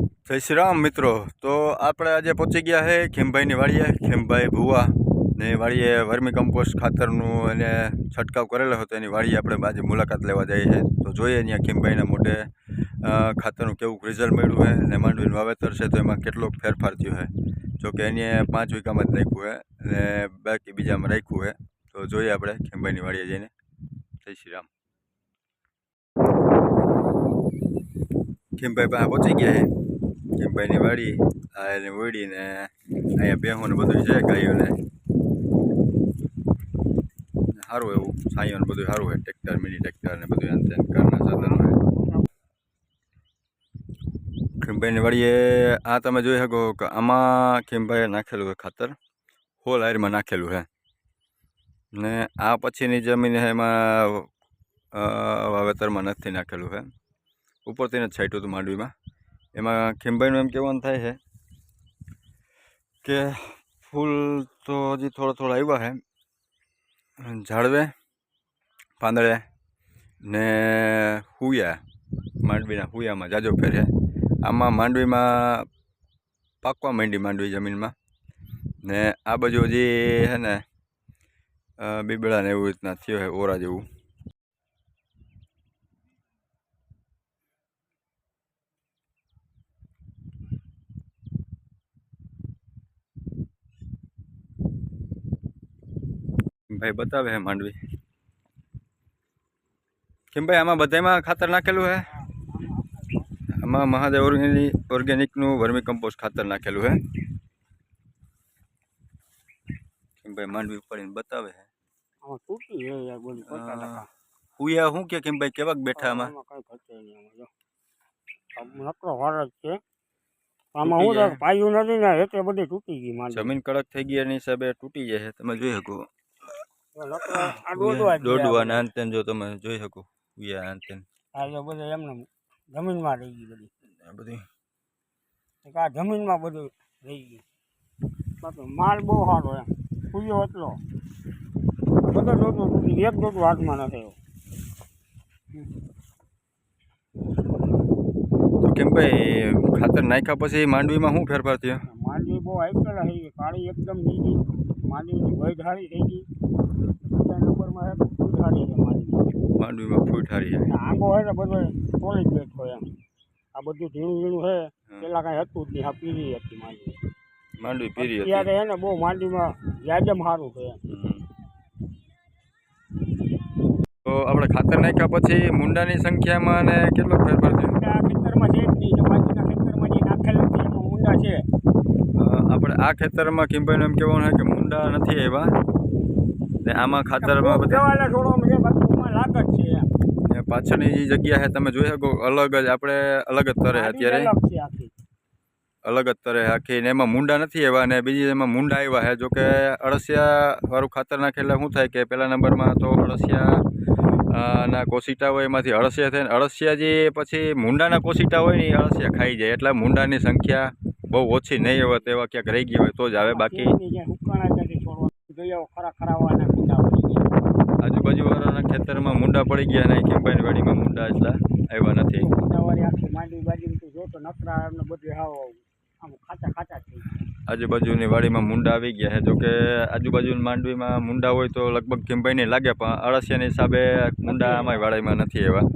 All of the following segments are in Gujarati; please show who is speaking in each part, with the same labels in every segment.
Speaker 1: જય શ્રી રામ મિત્રો. તો આપણે આજે પહોંચી ગયા છે ખેમભાઈની વાડીએ. ખેમભાઈ ભુવા ને વાડીએ વર્મી કમ્પોસ્ટ ખાતરનું એને છંટકાવ કરેલો હતો. એની વાડીએ આપણે આજે મુલાકાત લેવા જઈએ છીએ તો જોઈએ ત્યાં ખેમભાઈના મોઢે ખાતરનું કેવું રિઝલ્ટ મળ્યું છે અને માંડવીનું વાવેતર છે તો એમાં કેટલોક ફેરફાર થયો છે જો કે એને પાંચ વીઘામાં જ નાખ્યું છે અને બાકી બીજામાં રાખ્યું છે તો જોઈએ આપણે ખેમભાઈની વાડીએ જઈને. જય શ્રી રામ. ખેમભાઈ પાસે પહોંચી ગયા છે ખેમભાઈની વાડી આ એને વળીને અહીંયા ભેહું ને બધું છે ગાયોને સારું એવું છાંયો બધું સારું હોય ટ્રેક્ટર મિની ટ્રેક્ટર ને બધું અંતે ઘરના સાધનો હોય ખીમભાઈની વાડીએ આ તમે જોઈ શકો કે આમાં ખીમભાઈએ નાખેલું છે ખાતર હોલ આયરમાં નાખેલું છે ને આ પછીની જમીન એમાં વાવેતરમાં નથી નાખેલું છે ઉપરથી તેને છાંટ્યું હતું માંડવીમાં. એમાં ખેમભાઈનું એમ કહેવાનું થાય છે કે ફૂલ તો હજી થોડા થોડા આવ્યા છે. ઝાડવે, પાંદડે ને હુયા, માંડવીના હુયામાં જાજો ફેરે. આમાં માંડવીમાં પાકવા માંડી માંડવી જમીનમાં. ને આ બાજુ હજી છે ને બીબડા ને એવું રીતના થયો છે ઓરા જેવું. ભાઈ બતાવે છે માંડવી. કેમ ભાઈ આમાં બધામાં ખાતર નાખેલું છે આમાં મહાદેવ ઓર્ગેનિક ઓર્ગેનિકનું વર્મી કમ્પોસ્ટ ખાતર નાખેલું છે કેમ ભાઈ માંડવી ઉપાડીને બતાવે છે
Speaker 2: આમાં તૂટી છે યાર બોલી પચાસ ટકા
Speaker 1: હુયા શું કે કેમ ભાઈ કેવાક બેઠા આમાં?
Speaker 2: આમાં કઈ ઘટે નહીં આમાં જો. આ નકરો વાર જ છે. આમાં
Speaker 1: તૂટી
Speaker 2: હું
Speaker 1: જાય.
Speaker 2: પાયું નથી ને એટલે બધી તૂટી ગઈ માંડવી.
Speaker 1: જમીન કડક થઈ ગઈ એની હિસાબે તૂટી જાય છે તમે જોઈ શકો.
Speaker 2: જો નકરો આ દોડવા જ
Speaker 1: તમે જોઈ શકો હુયા આનતેન.
Speaker 2: આ જો બધું એમને જમીનમાં રહી ગઈ બધી.
Speaker 1: આ બધી.
Speaker 2: આ જમીનમાં બધું રહી ગયું. બાકી માલ બહુ સારો એમ. ખુલ્યો એટલો. બધો દોડું એક દોડું હાથમાં ન થયો.
Speaker 1: તો કેમ ભાઈ ખાતર નાખ્યા પછી માંડવીમાં શું ફેરફાર થયો?
Speaker 2: માંડવી બહુ આવી થઈ કાળી એકદમ ગઈ માંડવીની વય ધારી થઈ ગઈ.
Speaker 1: માંડવીમાં ફૂટ હારી છે
Speaker 2: આંબો હોય ને બધો ટોલી બેઠો એમ. આ બધું ઝીણું ઝીણું છે પેલા કાંઈ હતું જ નહીં આ પીરી હતી માંડવી.
Speaker 1: માંડવી પીરી હતી.
Speaker 2: અત્યારે હે ને બહુ માંડવીમાં વ્યાજમ સારું છે
Speaker 1: તો આપણે ખાતર નાખ્યા પછી મુંડાની સંખ્યામાં અને કેટલો ફેરફાર થયો?
Speaker 2: ખેતરમાં છે જ નહીં ને ખેતરમાં જે નાખેલ નથી એમાં ઊંડા છે.
Speaker 1: આપણે આ ખેતરમાં કિંભાઈનું એમ કહેવાનું છે કે મુંડા નથી આવ્યા. ને આમાં ખાતરમાં બધા પાછળની જે જગ્યા છે તમે જોઈ શકો અલગ જ આપણે અલગ જ તરે અત્યારે.
Speaker 2: અલગ
Speaker 1: જ તરે આખી ને એમાં મુંડા નથી આવ્યા ને બીજી એમાં મુંડા આવ્યા છે. જોકે અળસિયા વાળું ખાતર નાખે એટલે શું થાય કે પહેલા નંબરમાં તો અળસિયા કોશિટા ના હોય એમાંથી અળસિયા થાય ને અળસિયા જે પછી મુંડાના કોશિટા હોય ને એ અળસિયા ખાઈ જાય એટલે મુંડાની સંખ્યા બહુ ઓછી નહીં હોય તેવા ક્યાંક રહી ગઈ હોય તો જ આવે બાકી
Speaker 2: જ્યાં ખરા ખરાવાના કુંડા પડી ગયા.
Speaker 1: આજુબાજુવાળાના ખેતરમાં મુંડા પડી ગયા અને કેમ્પાઈની વાડીમાં મુંડા એટલા આવ્યા નથી.
Speaker 2: કુંડાવાળી આખી માંડવી બાજુ તું જો તો નકરા એમને બધે હાવ આમ ખાચા ખાચા થઈ
Speaker 1: આજુબાજુની વાડીમાં મુંડા આવી ગયા છે. જોકે આજુબાજુની માંડવીમાં મુંડા હોય તો લગભગ કેમ્પાઈને લાગે પણ અળસિયાના હિસાબે મુંડા અમારી વાડીમાં નથી આવ્યા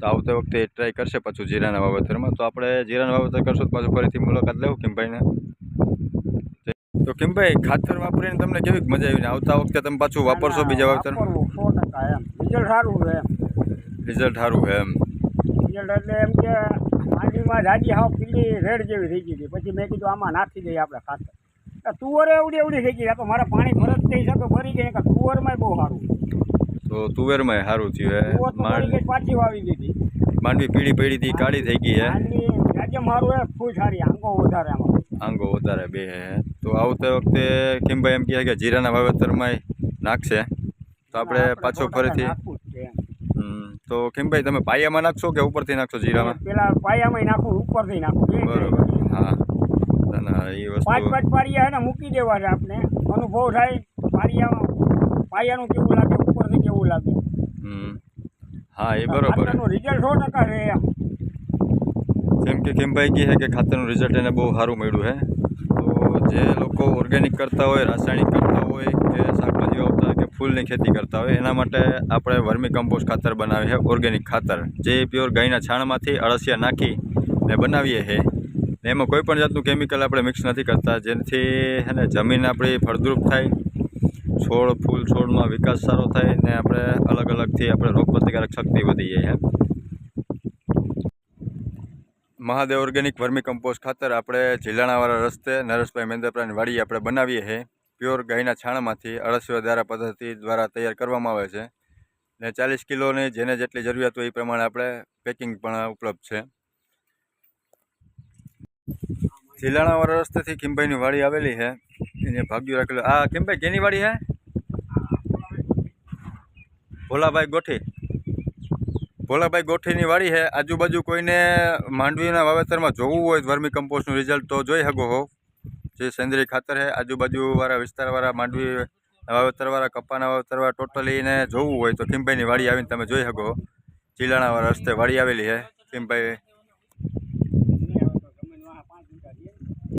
Speaker 1: તો આવતી વખતે ટ્રાય કરશે પાછું જીરાના વાવેતરમાં. તો આપણે જીરાના વાવેતર કરશું તો પાછું ફરીથી મુલાકાત લેવું કેમ્પાઈને તો કેમભાઈ ખાતર વાપરીને તમને કેવી મજા આવી આવતા વખતે તમે પાછું વાપરશો બીજા વાવેતર
Speaker 2: સો ટકા એમ. રિઝલ્ટ સારું છે
Speaker 1: રિઝલ્ટ સારું છે એમ.
Speaker 2: રિઝલ્ટ એટલે એમ કે માંડવીમાં જાજી હાવ પીળી રેડ જેવી થઈ ગઈ હતી. પછી મેં કીધું આમાં નાખી દઈએ આપણે ખાતર. તુવર એવડી એવડી થઈ ગઈ. તો મારે પાણી ભરત થઈ શકે ભરી ગઈ કે તુવરમાં બહુ સારું.
Speaker 1: તો તુવેરમાં સારું થયું હે.
Speaker 2: ગઈ પાછી વાવી દીધી
Speaker 1: માંડવી પીળી પીળી થી કાળી થઈ ગઈ હે.
Speaker 2: જાજે મારું એ ફૂલ સારી આંગો વધારે આમાં.
Speaker 1: આંગો વધારે બે હે. તો આવતા વખતે કેમભાઈ એમ કહે કે જીરાના વાવેતરમાં નાખશે? તો આપણે પાછો ફરીથી
Speaker 2: જ
Speaker 1: તો કેમભાઈ તમે પાયામાં નાખશો કે ઉપરથી નાખશો જીરામાં?
Speaker 2: પેલા પાયામાં નાખું ઉપરથી નાખું.
Speaker 1: બરોબર હા. એ
Speaker 2: પાંચ
Speaker 1: વસ્તુ
Speaker 2: પાંચ પારિયા ને મૂકી દેવા છે આપણે. અનુભવ થાય પારિયામાં પાયાનું કેવું લાગે ઉપરથી કેવું લાગે?
Speaker 1: હમ હા એ બરોબર.
Speaker 2: રિઝલ્ટ સો ટકા રહે? એમ
Speaker 1: કે કેમભાઈ કહે છે કે ખાતરનું રિઝલ્ટ એને બહુ સારું મળ્યું છે તો જે લોકો ઓર્ગેનિક કરતા હોય, રાસાયણિક કરતા હોય, કે શાકભાજી વાવતા કે ફૂલની ખેતી કરતા હોય, એના માટે આપણે વર્મી કમ્પોસ્ટ ખાતર બનાવીએ છે ઓર્ગેનિક ખાતર. જે પ્યોર ગાયના છાણમાંથી અળસિયા નાખી ને બનાવીએ છીએ એમાં કોઈ પણ જાતનું કેમિકલ આપણે મિક્સ નથી કરતા, જેનાથી હે ને જમીન આપણી ફળદ્રુપ થાય, છોડ, ફૂલ છોડમાં વિકાસ સારો થાય ને આપણે અલગ અલગથી આપણે રોગ પ્રતિકારક શક્તિ વધી જાય છે મહાદેવ ઓર્ગેનિક વર્મી કમ્પોસ્ટ ખાતર આપણે ઝીલાણાવાળા રસ્તે નરેશભાઈ મેંદરપરાની વાડી આપણે બનાવીએ છીએ. પ્યોર ગાયના છાણમાંથી અળસિયા દ્વારા પદ્ધતિ દ્વારા તૈયાર કરવામાં આવે છે. ને ચાલીસ કિલોની જેને જેટલી જરૂરિયાત હોય એ પ્રમાણે આપણે પેકિંગ પણ ઉપલબ્ધ છે. ઝીલાણાવાળા રસ્તેથી કિમભાઈની વાડી આવેલી છે. એને ભાગ્યું રાખેલું. આ કિમભાઈ કેની વાડી છે? ભોલાભાઈ ગોઠી. ભોલાભાઈ ગોઠીની વાડી છે. આજુબાજુ કોઈને માંડવીના વાવેતરમાં જોવું હોય વર્મી કમ્પોસ્ટનું રિઝલ્ટ તો જોઈ શકો હો. જે સેન્દ્રીય ખાતર છે, આજુબાજુવાળા વિસ્તારવાળા માંડવી વાવેતરવાળા કપાના વાવેતરવાળા ટોટલી એને જોવું હોય તો કિમભાઈની વાડી આવીને તમે જોઈ શકો ચીલાણાવાળા રસ્તે વાડી આવેલી છે. કિમભાઈ